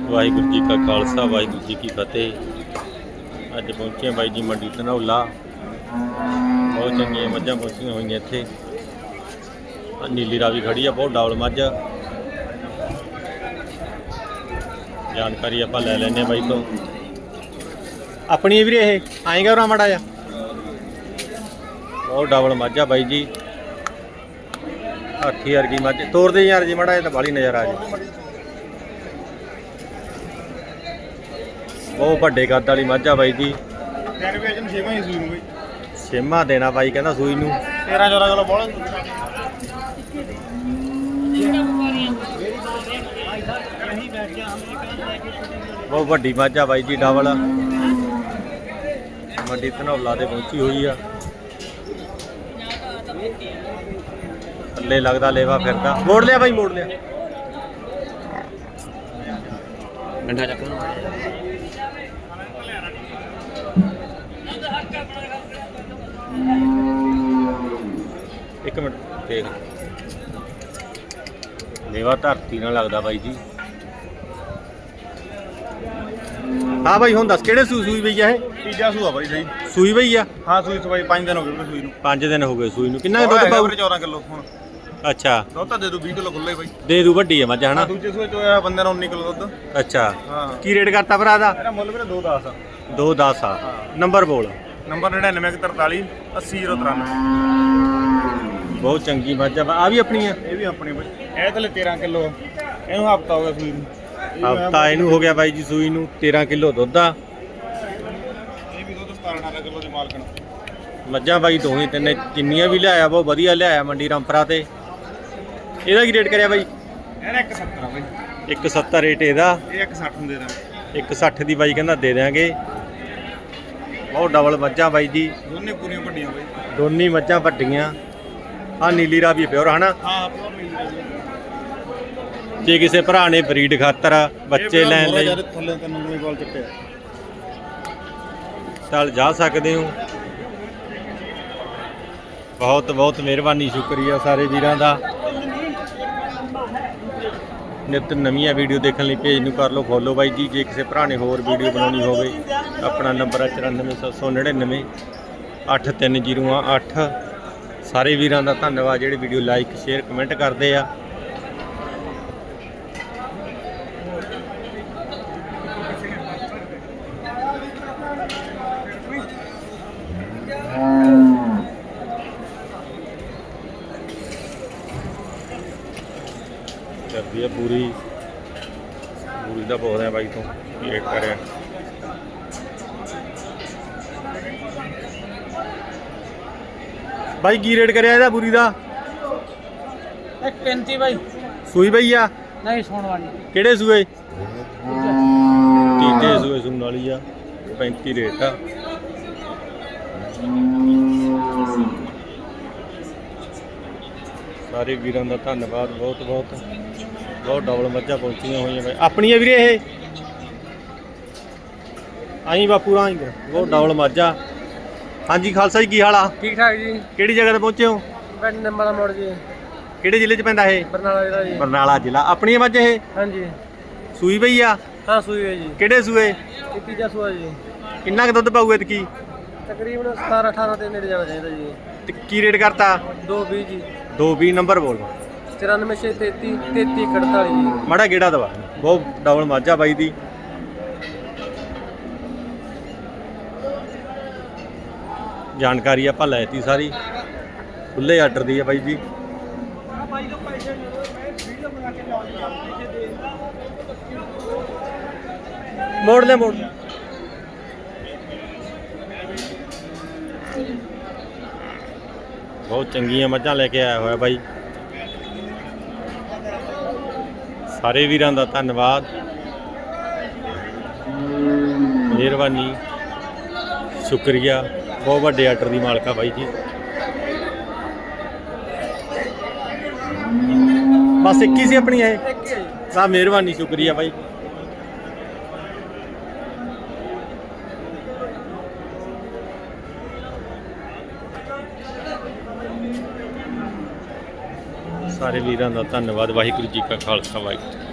ਵਾਹਿਗੁਰੂ ਜੀ ਕਾ ਖਾਲਸਾ, ਵਾਹਿਗੁਰੂ ਜੀ ਕੀ ਫਤਿਹ। ਅੱਜ ਪਹੁੰਚੇ ਹਾਂ ਬਾਈ ਜੀ ਮੰਡੀ ਧਨੌਲਾ। ਬਹੁਤ ਚੰਗੀਆਂ ਮੱਝਾਂ ਪਹੁੰਚੀਆਂ ਹੋਈਆਂ ਇੱਥੇ। ਨੀਲੀ ਰਾਵੀ ਖੜੀ ਆ, ਬਹੁਤ ਡਬਲ ਮੱਝ ਜਾਣਕਾਰੀ ਆਪਾਂ ਲੈ ਲੈਨੇ ਆ ਬਾਈ ਤੋਂ। ਆਪਣੀ ਵੀਰੇ ਇਹ? ਆਏਗਾ ਉਰਾ ਮੜਾ ਜਾ ਬਹੁਤ ਡਬਲ ਮੱਝ ਬਾਈ ਜੀ। ਹਾਥੀ ਵਰਗੀ ਮੱਝ। ਤੋਰਦੇ ਯਾਰ ਜੀ, ਮਾੜਾ ਇਹ ਤਾਂ ਬਾਲੀ ਨਜ਼ਰ ਆ ਜੀ। ਬਹੁਤ ਵੱਡੇ ਕੱਦ ਵਾਲੀ ਮੱਝ ਆ ਬਾਈ ਜੀ ਯਾਰ ਵੀ ਅਜਨ ਛੇਵਾਂ ਹੀ ਸੂਈ ਨੂੰ ਬਈ। ਛੇਮਾ ਦੇਣਾ ਬਾਈ ਕਹਿੰਦਾ ਸੂਈ ਨੂੰ। 13 14 ਕਿਲੋ ਬੋਲ। ਬਹੁਤ ਵੱਡੀ ਮੱਝ ਆ ਬਾਈ ਜੀ ਡਬਲ। ਮੰਡੀ ਧਨੌਲਾ ਤੇ ਪਹੁੰਚੀ ਹੋਈ ਆ। ਥੱਲੇ ਲੱਗਦਾ ਲੇਵਾ ਫਿਰਦਾ। ਮੋੜ ਲਿਆ ਬਾਈ ਮੋੜ ਲਿਆ। ਗੰਡਾ ਚੱਕ ਇੱਕ ਮਿੰਟ। ਦੇਖ। ਲੇਵਾ ਧਰਤੀ ਨਾਲ ਲੱਗਦਾ ਬਾਈ ਜੀ। ਹਾਂ ਬਾਈ ਹੁਣ ਦੱਸ ਕਿਹੜੇ ਸੂਈ ਸੂਈ ਬਈ ਆ ਇਹ? ਤੀਜਾ ਸੂਆ ਬਈ ਸਹੀ। ਸੂਈ ਬਈ ਆ? ਹਾਂ ਸੂਈ ਸਵਾਈ 5 ਦਿਨ ਹੋ ਗਏ ਸੂਈ ਨੂੰ। 5 ਦਿਨ ਹੋ ਗਏ ਸੂਈ ਨੂੰ। ਕਿੰਨਾ ਦੁੱਧ ਪਾਉ 14 ਕਿਲੋ ਹੁਣ। ਅੱਛਾ। ਦੁੱਧ ਤਾਂ ਦੇ ਦੂ 20 ਕਿਲੋ ਖੁੱਲੇ ਬਈ। ਦੇ ਦੂ ਵੱਡੀ ਆ ਮੱਝ ਹਨਾ? ਦੂਜੇ ਸੂਏ ਚ ਹੋਇਆ ਬੰਦੇ ਨੂੰ 19 ਕਿਲੋ ਦੁੱਧ। ਅੱਛਾ। ਹਾਂ। ਕੀ ਰੇਟ ਕਰਤਾ ਭਰਾ ਦਾ? ਇਹਦਾ ਮੁੱਲ ਵੀਰੇ 2 10 ਆ। 210 ਆ। ਨੰਬਰ ਬੋਲ। ਨੰਬਰ 9943 80093 ਬਹੁਤ ਚੰਗੀ ਮੱਝ ਆ ਆ ਵੀ ਆਪਣੀ ਆ? ਇਹ ਵੀ ਆਪਣੀ ਬਈ ਇਹ ਥਲੇ 13 ਕਿਲੋ। ਇਹਨੂੰ ਹਫਤਾ ਹੋ ਗਿਆ ਸੂਈ ਨੂੰ। ਇਹ ਹਫਤਾ ਇਹਨੂੰ ਹੋ ਗਿਆ ਬਾਈ ਜੀ ਸੂਈ ਨੂੰ 13 ਕਿਲੋ ਦੁੱਧ ਆ। ਇਹ ਵੀ ਦੁੱਧ 17 18 ਕਿਲੋ ਦੀ ਮਾਲਕਣ ਮੱਝਾਂ ਬਾਈ ਦੋਵੇਂ ਤਿੰਨੇ ਜਿੰਨੀਆਂ ਵੀ ਲਿਆਇਆ ਬਹੁਤ ਵਧੀਆ ਲਿਆਇਆ ਮੰਡੀ ਰਾਮਪਰਾ ਤੇ। ਇਹਦਾ ਕੀ ਰੇਟ ਕਰਿਆ ਬਾਈ? ਇਹਦਾ 170 ਆ ਬਈ। 170 ਰੇਟ ਇਹਦਾ। ਇਹ 160 ਨੂੰ ਦੇ ਦਾਂਗੇ। 160 ਦੀ ਬਾਈ ਕਹਿੰਦਾ ਦੇ ਦਿਆਂਗੇ। ਬਹੁਤ ਡਬਲ ਮੱਝਾਂ ਬਾਈ ਜੀ। ਦੋਨੇ ਪੂਰੀਆਂ ਵੱਡੀਆਂ ਬਈ। ਦੋਨੀ ਮੱਝਾਂ ਵੱਡੀਆਂ। ਆ ਨੀਲੀ ਰਾਵੀ ਪਿਓਰ ਹਨਾ? ਹਾਂ ਪਿਓਰ ਮਿਲ ਜਾਏਗੀ ਜੇ ਕਿਸੇ ਭਰਾ ਨੇ ਬਰੀਡ ਖਾਤਰ ਬੱਚੇ ਲੈਣ ਲਈ। ਥੱਲੇ ਤਿੰਨ ਬਾਲ ਚੱਲ ਜਾ ਸਕਦੇ ਹੋ। ਬਹੁਤ ਬਹੁਤ ਮਿਹਰਬਾਨੀ ਸ਼ੁਕਰੀਆ ਸਾਰੇ ਵੀਰਾਂ ਦਾ। ਨਿਤ ਨਵੀਆਂ ਵੀਡੀਓ ਦੇਖਣ ਲਈ ਪੇਜ ਨੂੰ ਕਰ ਲਓ ਫੋਲੋ ਬਾਈ ਜੀ। ਜੇ ਕਿਸੇ ਭਰਾ ਨੇ ਹੋਰ ਵੀਡੀਓ ਬਣਾਉਣੀ ਹੋਵੇ ਆਪਣਾ ਨੰਬਰ ਹੈ 94799 83008 ਸਾਰੇ ਵੀਰਾਂ ਦਾ ਧੰਨਵਾਦ, ਜਿਹੜੇ ਵੀਡੀਓ ਲਾਈਕ ਸ਼ੇਅਰ ਕਮੈਂਟ ਕਰਦੇ ਆ। ਕਰਦੀ ਆ ਪੂਰੀ। ਪੂਰੀ ਦਾ ਬੋਲ ਰਿਹਾ ਬਾਈ ਤੋਂ ਵੇਟ ਕਰਿਆ ਬਾਈ ਕੀ ਰੇਟ ਕਰਿਆ ਇਹਦਾ ਪੂਰੀ ਦਾ? ਇੱਕ 35 ਬਾਈ। ਸੂਈ ਬਈ ਆ? ਨਹੀਂ ਸੁਣ ਵਾਲੀ। ਕਿਹੜੇ ਸੂਏ? ਤੀਜੇ ਸੂਏ ਸੁਣ ਵਾਲੀ ਆ। 35 ਰੇਟ ਆ। ਸਾਰੇ ਵੀਰਾਂ ਦਾ ਧੰਨਵਾਦ ਬਹੁਤ ਬਹੁਤ। ਬਹੁਤ ਡਬਲ ਮੱਝਾਂ ਪਹੁੰਚੀਆਂ ਹੋਈਆਂ ਬਾਈ। ਆਪਣੀ ਆ ਵੀਰੇ ਇਹ? ਆਈ ਬਾਪੂ ਰਾਂ ਬਹੁਤ ਡਬਲ ਮੱਝਾਂ। ਹਾਂਜੀ ਖਾਲਸਾ ਜੀ ਕੀ ਹਾਲ ਆ? ਠੀਕ ਠਾਕ ਜੀ। ਕਿਹੜੀ ਜਗ੍ਹਾ ਤੇ ਪਹੁੰਚੇ ਹੋ? ਪਿੰਡ ਨੰਬਲਾ ਮੋੜ ਜੀ। ਕਿਹੜੇ ਜ਼ਿਲ੍ਹੇ 'ਚ ਪੈਂਦਾ ਇਹ? ਬਰਨਾਲਾ ਜਿਹੜਾ ਜੀ। ਬਰਨਾਲਾ ਜ਼ਿਲ੍ਹਾ। ਆਪਣੀ ਮੱਝ ਇਹ? ਹਾਂਜੀ। ਸੂਈ ਪਈ ਆ? ਹਾਂ ਸੂਈ ਹੈ ਜੀ। ਕਿਹੜੇ ਸੂਏ? ਇਹ ਤੀਜਾ ਸੂਆ ਜੀ। ਕਿੰਨਾ ਕੁ ਦੁੱਧ ਪਾਊ ਇਤਕੀ? ਤਕਰੀਬਨ 17 18 ਦੇ ਨੇੜੇ ਜਾਣਾ ਚਾਹੀਦਾ ਜੀ। ਤੇ ਕੀ ਰੇਟ ਕਰਤਾ? 220 ਜੀ। 220 ਨੰਬਰ ਬੋਲ 94633 3348 ਜੀ। ਮਾੜਾ ਗੇੜਾ ਦਵਾ। ਬਹੁਤ ਡਬਲ ਮਾਝਾ ਬਾਈ ਦੀ। ਜਾਣਕਾਰੀ ਆਪਾਂ ਲੈਤੀ ਸਾਰੀ। ਖੁੱਲੇ ਆਰਡਰ ਦੀ ਆ ਬਾਈ ਜੀ। ਮੋੜ ਲੈ ਮੋੜ। ਬਹੁਤ ਚੰਗੀਆਂ ਮੱਝਾਂ ਲੈ ਕੇ ਆਇਆ ਹੋਇਆ ਬਾਈ। ਸਾਰੇ ਵੀਰਾਂ ਦਾ ਧੰਨਵਾਦ। ਮਿਹਰਬਾਨੀ। ਸ਼ੁਕਰੀਆ। ਬਹੁਤ ਵੱਡੇ ਆਰਡਰ ਦੀ ਮਾਲਕਾ ਬਾਈ ਜੀ। ਬਸ ਇੱਕ ਹੀ ਸੀ ਆਪਣੀ ਇਹ। ਸਾ ਮਿਹਰਬਾਨੀ, ਸ਼ੁਕਰੀਆ ਬਾਈ। ਸਾਰੇ ਵੀਰਾਂ ਦਾ ਧੰਨਵਾਦ, ਵਾਹਿਗੁਰੂ ਜੀ ਕਾ ਖਾਲਸਾ, ਵਾਹਿਗੁਰੂ।